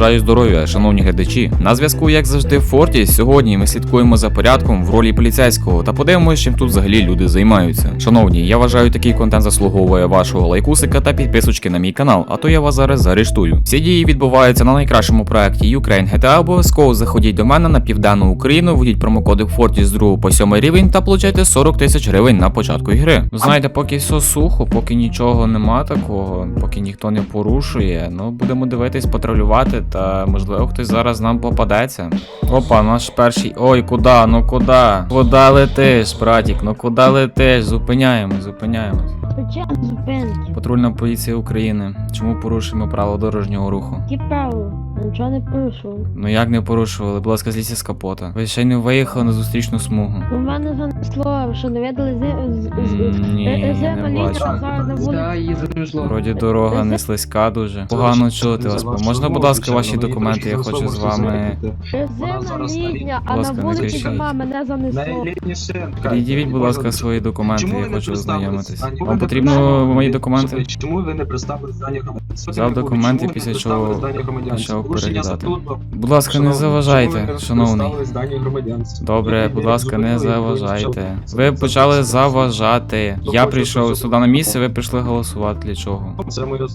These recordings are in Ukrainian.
бажаю здоров'я, шановні глядачі. На зв'язку, як завжди, в Форті. Сьогодні ми слідкуємо за порядком в ролі поліцейського та подивимося, чим тут взагалі люди займаються. Шановні, я вважаю, такий контент заслуговує вашого лайкусика та підписочки на мій канал, а то я вас зараз заарештую. Всі дії відбуваються на найкращому проекті Ukraine GTA. Обов'язково заходіть до мене на південну Україну, введіть промокоди Форті з 2 по 7 рівень та получайте 40 тисяч гривень на початку ігри. Знаєте, поки все сухо, поки нічого нема такого, поки ніхто не порушує, ну будемо дивитись, патрулювати, та можливо хтось зараз нам попадеться. Опа, наш перший. Ой, куди? Ну куди? Куди летиш, братік? Ну куди летиш? Зупиняємось, зупиняємось. Патрульна поліція України. Чому порушуємо правила дорожнього руху? Які правила? Нічого не порушував. Ну як не порушували? Будь ласка, злізьте з капота. Ви ще й не виїхали на зустрічну смугу. У мене занесло, що не видали. Ні, не бачу. Вроді дорога не слизька дуже. Погано чути вас. Можна, будь ласка, ваші документи, я хочу з вами. Зима літня, а Будь на ласка, вулиці зима, мене занесло. Підійдіть, будь ласка, свої документи, я хочу ознайомитись. Вам потрібно мої документи? Чому ви не представили дані громадян? Взяв документи, після чого почав переглядати. Будь ласка, не заважайте, шановний. Добре, будь ласка, не заважайте. ви почали заважати. Я прийшов сюди на місце, ви прийшли голосувати. Для чого? Це моє.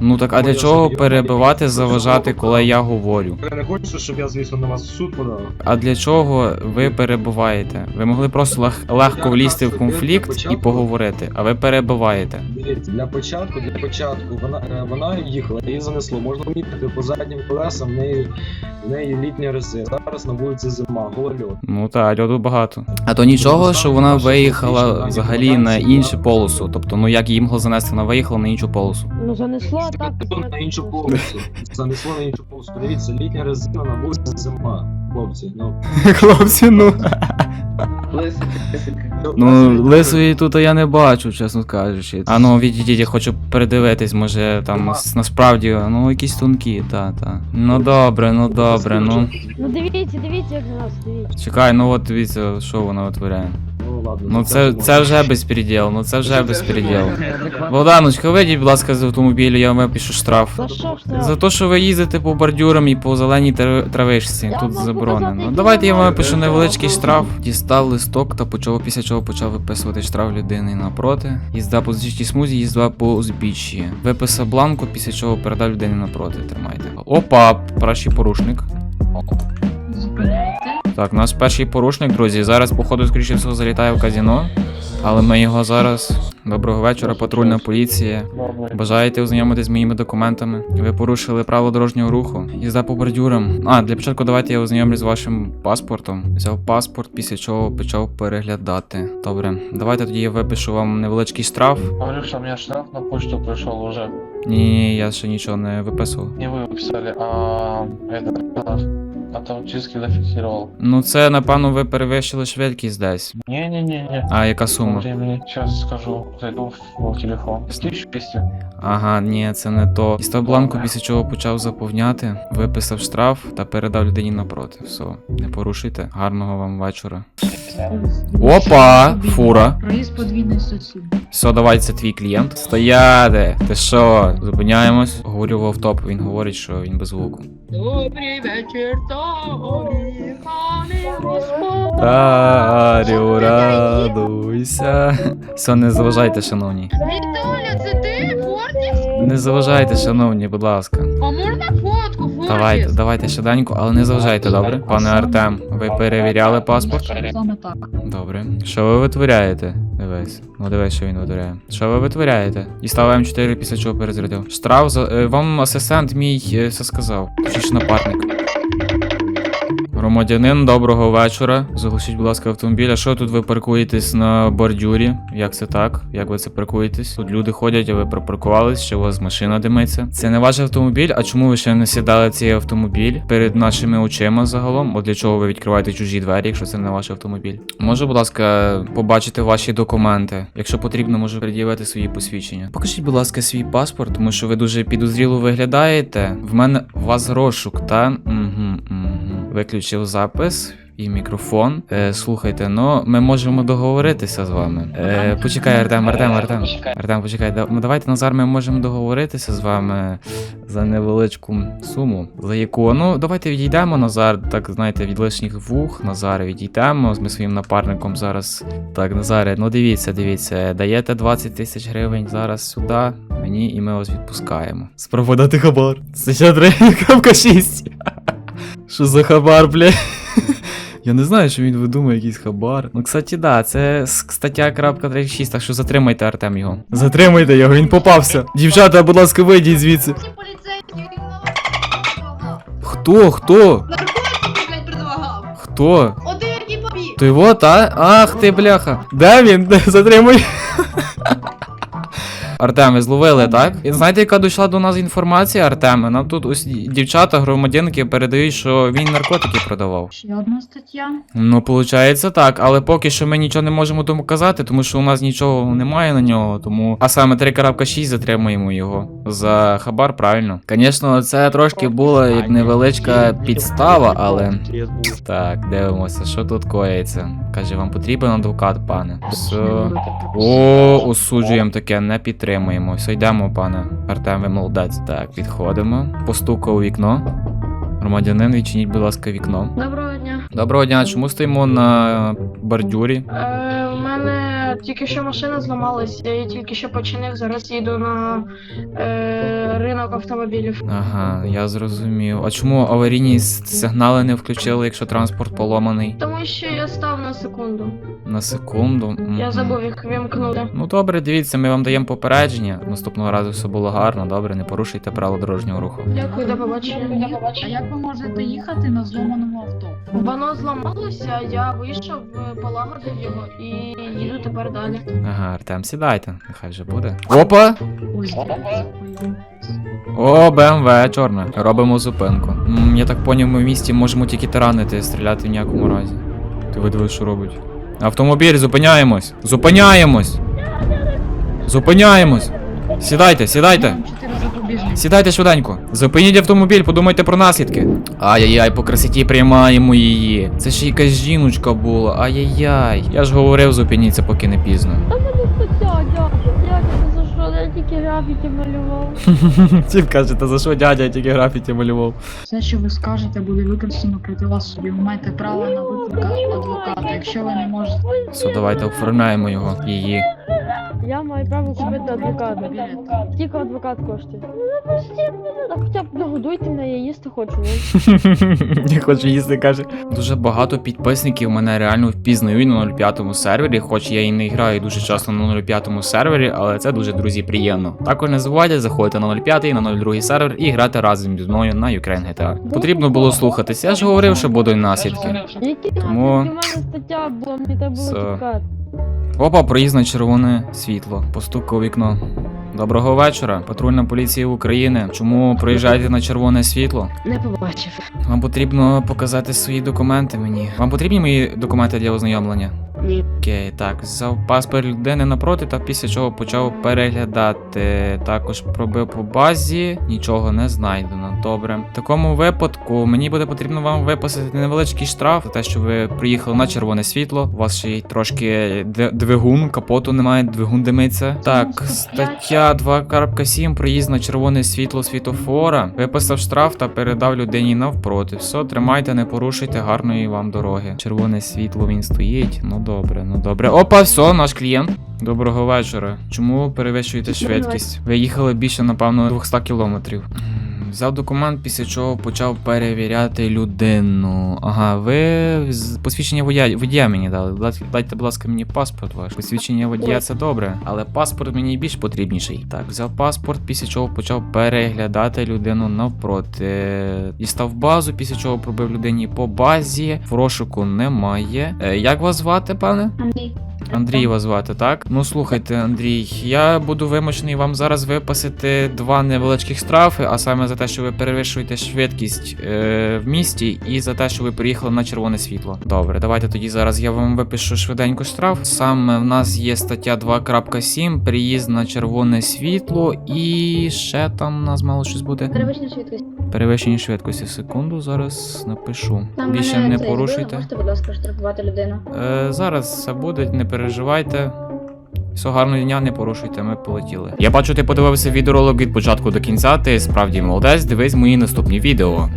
Ну так а для чого перебивати, заважати, коли я говорю? Не хочете, щоб я, звісно, на вас в суд подав? А для чого ви перебуваєте? Ви могли просто лег- легко влізти в конфлікт і поговорити, а ви перебуваєте. Дивіться, для початку, для початку вона е, вона їхала, її занесло. Можна мітити по заднім колесам, в неї в неї літня резина. Зараз на вулиці зима, голольот. Ну так, льоду багато. А то нічого, що вона виїхала взагалі на іншу полосу. Тобто, ну як її могло занести, вона виїхала на іншу полосу. Ну занесло, так. на іншу полосу. Занесло на іншу полосу. Дивіться, літня резина на вулиці зима. Хлопці, ну. Хлопці, ну. Лисик. Ну, лисої тут я не бачу, чесно кажучи. А ну, відійдіть, я хочу передивитись, може там нас- насправді, ну якісь тонкі, та, та. Ну добре, ну добре, ну. Ну дивіться, дивіться, як на нас, дивіться. Чекай, ну от дивіться, що вона витворяє. Ну ладно. Ну це, це вже безпреділ, ну це вже безпреділ. Богданочка, вийдіть, будь ласка, з автомобілю, я вам випишу штраф. За що? За те, що ви їздите по бордюрам і по зеленій трави- травичці, Я тут заборонено. які Давайте я вам маю. невеличкий штраф. Дістав листок та почав після чого почав виписувати штраф людини напроти. Їзда по зустрічній смузі, їзда по узбіччі. Виписав бланку, після чого передав людині напроти. Тримайте. Опа, перший порушник. Так, у нас перший порушник, друзі. Зараз, походу, скоріше всього, залітає в казіно. Але ми його зараз. Доброго вечора, патрульна поліція. Бажаєте ознайомитись з моїми документами? Ви порушили правила дорожнього руху. Їзда по бордюрам. А, для початку давайте я ознайомлюсь з вашим паспортом. Взяв паспорт, після чого почав переглядати. Добре, давайте тоді я випишу вам невеличкий штраф. Говорю, что у меня штраф на почту пришел уже. Ні, ні, я ще нічого не виписував. Не вы писали, а это автоматически зафиксировал. Ну це, напевно, ви перевищили швидкість десь. Ні, ні, ні, ні. А яка сума? Зараз скажу. Зайду в, телефон. 1200. Ага, ні, це не то. І став бланку, після чого почав заповняти, виписав штраф та передав людині напроти. Все, не порушуйте. Гарного вам вечора. Опа! Фура. Проїзд подвійний сусід. Все, давай, це твій клієнт. Стояти! Ти що? Зупиняємось. Говорю в автоп, він говорить, що він без звуку. Добрий вечір, тобі, Тарю, радуйся. Все, не заважайте, шановні. Вітуля, це ти? Не заважайте, шановні, будь ласка. А можна? Давайте, давайте щоденьку, але не заважайте, добре? Пане Артем, ви перевіряли паспорт? Саме так. Добре. Що ви витворяєте? Дивись. Ну дивись, що він витворяє. Що ви витворяєте? Дістав М4 після чого перезарядив. Штраф за. е, вам асистент мій е, все сказав. Точніше напарник. Громадянин, доброго вечора. Заглушіть, будь ласка, автомобіль. А що тут ви паркуєтесь на бордюрі? Як це так? Як ви це паркуєтесь? Тут люди ходять, а ви припаркувались, що у вас машина димиться. Це не ваш автомобіль, а чому ви ще не сідали цей автомобіль перед нашими очима загалом? От для чого ви відкриваєте чужі двері, якщо це не ваш автомобіль? Може, будь ласка, побачити ваші документи. Якщо потрібно, можу пред'явити свої посвідчення. Покажіть, будь ласка, свій паспорт, тому що ви дуже підозріло виглядаєте. В мене у вас розшук, та? Виключив запис. і мікрофон. Е, слухайте, ну ми можемо договоритися з вами. Е, почекай, Артем, Артем, Артем. Артем, почекай, ну, давайте Назар, ми можемо договоритися з вами за невеличку суму. За яку? Ну, давайте відійдемо, Назар. Так, знаєте, від лишніх вух. Назар, відійдемо. Ми своїм напарником зараз. Так, Назаре, ну дивіться, дивіться. Даєте 20 тисяч гривень зараз сюди, мені, і ми вас відпускаємо. Спроводати хабар. Це ще три крапка шість. Що за хабар, бля? Я не знаю, що він видумує якийсь хабар. Ну, кстати, да, це стаття крапка 36, так що затримайте Артем його. Затримайте його, він попався. Дівчата, будь ласка, вийдіть звідси. Хто? Хто? Хто? Один який побіг. Ти вот, а? Ах ти, бляха. Де він? Затримуй. Артем, ви зловили, так? І знаєте, яка дійшла до нас інформація, Артеме? Нам тут ось дівчата, громадянки передають, що він наркотики продавав. Ще одна стаття. Ну, виходить так, але поки що ми нічого не можемо тому казати, тому що у нас нічого немає на нього, тому. А саме 3.6 затримуємо його за хабар, правильно. Звісно, це трошки була як невеличка підстава, але. Так, дивимося, що тут коїться. Каже, вам потрібен адвокат, пане. Все. О, осуджуємо таке, не підтримуємо. Все, йдемо, пане. Артем, ви молодець. Так, підходимо. Постукав у вікно. Громадянин, відчиніть, будь ласка, вікно. Доброго дня. Доброго дня, чому стоїмо на бордюрі? Е, тільки що машина зламалась, я її тільки що починив. Зараз їду на е, ринок автомобілів. Ага, я зрозумів. А чому аварійні сигнали не включили, якщо транспорт поломаний? Тому що я став на секунду. На секунду. Я забув їх вімкнути. Ну добре, дивіться, ми вам даємо попередження. Наступного разу все було гарно, добре, не порушуйте правила дорожнього руху. Дякую, до побачення. А як ви можете їхати на зломаному авто? Воно зламалося, я вийшов, е, полагодив його і їду тепер далі. Ага, Артем, сідайте, нехай вже буде. Опа! Ой, О, БМВ, чорне. Робимо зупинку. М, я так поняв, ми в місті можемо тільки таранити, стріляти в ніякому разі. Ти видивиш, що робить. Автомобіль, зупиняємось! Зупиняємось! Зупиняємось! Сідайте, сідайте! Сідайте швиденько. Зупиніть автомобіль, подумайте про наслідки. Ай-яй-яй, по красоті приймаємо її. Це ж якась жіночка була. Ай-яй-яй. Я ж говорив, зупиніться, поки не пізно. Та мене стаття, дядя. Дядя, за що? Я тільки графіті малював. каже, кажете, за що дядя тільки графіті малював? Все, що ви скажете, буде використано проти вас собі. Ви маєте право на виклик адвоката. Якщо ви не можете Все, давайте оформляємо його. Її. Я маю право купити адвоката. білет. Скільки адвокат коштує? Ну, мене, хоча б нагодуйте мене, я їсти хочу. ну. Не хочу їсти, каже. Дуже багато підписників мене реально впізнають на 05 сервері, хоч я і не граю дуже часто на 05 сервері, але це дуже друзі приємно. Також не забувайте заходити на 05 і на 02 сервер і грати разом зі мною на Ukraine GTA. Потрібно було слухатися, я ж говорив, що будуть наслідки. Які Тому- наслідки? в мене стаття була, мені треба було тікати. Опа, проїзд на червоне світло. Постука у вікно. Доброго вечора, патрульна поліція України. Чому проїжджаєте на червоне світло? Не побачив. Вам потрібно показати свої документи мені. Вам потрібні мої документи для ознайомлення? Ні. Окей, так, взяв паспорт людини напроти та після чого почав переглядати. Також пробив по базі, нічого не знайдено. Добре. В такому випадку мені буде потрібно вам виписати невеличкий штраф за те, що ви приїхали на червоне світло. У вас ще й трошки д- двигун, капоту немає, двигун димиться. Так, стаття 2.7, проїзд на червоне світло світофора. Виписав штраф та передав людині навпроти. Все, тримайте, не порушуйте гарної вам дороги. Червоне світло він стоїть. Ну добре, ну добре. Опа, все, наш клієнт. Доброго вечора. Чому перевищуєте швидкість? Ви їхали більше, напевно, 200 кілометрів. Взяв документ, після чого почав перевіряти людину. Ага, ви посвідчення водія, водія мені дали. Дайте, будь ласка, мені паспорт ваш. Посвідчення водія це добре, але паспорт мені більш потрібніший. Так, взяв паспорт, після чого почав переглядати людину навпроти. Дістав базу, після чого пробив людині по базі. В розшуку немає. Е, як вас звати, пане? Андрій. Андрій вас звати, так? Ну слухайте, Андрій, я буду вимушений вам зараз виписати два невеличких штрафи, а саме за те, що ви перевищуєте швидкість е, в місті, і за те, що ви приїхали на червоне світло. Добре, давайте тоді зараз я вам випишу швиденько штраф. Саме в нас є стаття 2.7, приїзд на червоне світло, і ще там у нас мало щось буде. Перевищення швидкість. Перевищення швидкості секунду, зараз напишу. Там Більше мене не це порушуйте. збили, Можете, будь ласка, штрафувати людину. Е, зараз все буде, не переживайте. Все гарного дня, не порушуйте, ми полетіли. Я бачу, ти подивився відеоролик від початку до кінця, ти справді молодець, дивись мої наступні відео.